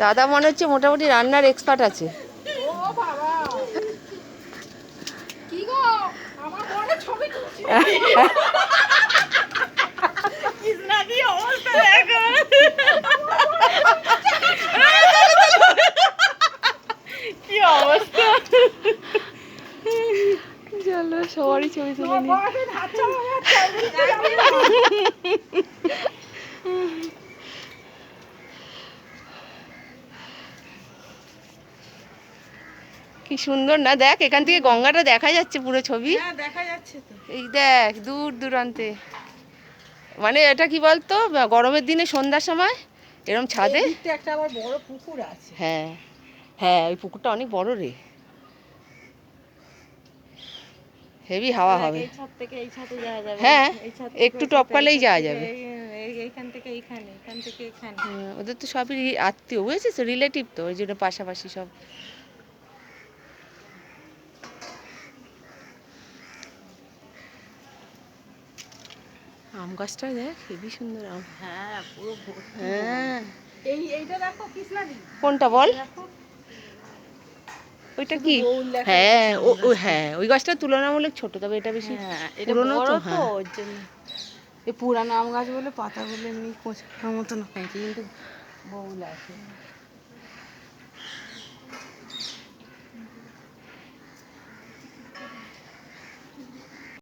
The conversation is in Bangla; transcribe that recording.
দাদা মনে হচ্ছে মোটামুটি রান্নার এক্সপার্ট আছে। বাবা। কি গো? আমার ছবি তুলছি কৃষ্ণা কি অবস্থা দেখো কি অবস্থা চলো সবারই ছবি তুলে নি কি সুন্দর না দেখ এখান থেকে গঙ্গাটা দেখা যাচ্ছে পুরো ছবি। হ্যাঁ দেখা যাচ্ছে তো। এই দেখ দূর দূরান্তে। মানে এটা কি বলতো গরমের দিনে সন্ধ্যার সময় এরম ছাদে একটা আবার বড় পুকুর আছে। হ্যাঁ হ্যাঁ ওই পুকুরটা অনেক বড় রে। হেভি হাওয়া হবে। ছাদ থেকে এই ছাদে যাওয়া যাবে হ্যাঁ, একটু টপকালেই যাওয়া যাবে। এইখান থেকে এইখানে এখান থেকে এখানে হ্যাঁ, ওদের তো সবই আত্মীয় বুঝেছিস রিলেটিভ তো ওই জন্য পাশাপাশি সব। আম গাছটা দেখ হেবি সুন্দর আম। হ্যাঁ পুরো হ্যাঁ। এই এইটা দেখো কৃষ্ণাদি। কোনটা বল? ওইটা কি? হ্যাঁ ও হ্যাঁ ওই গাছটা তুলনামূলক ছোট তবে এটা বেশি হ্যাঁ পুরনো তো, হ্যাঁ। জন্য। এই পুরানো আম গাছ বলে পাতাগুলো এমনি কোঁচা মতন হয় কিন্তু বউল আছে।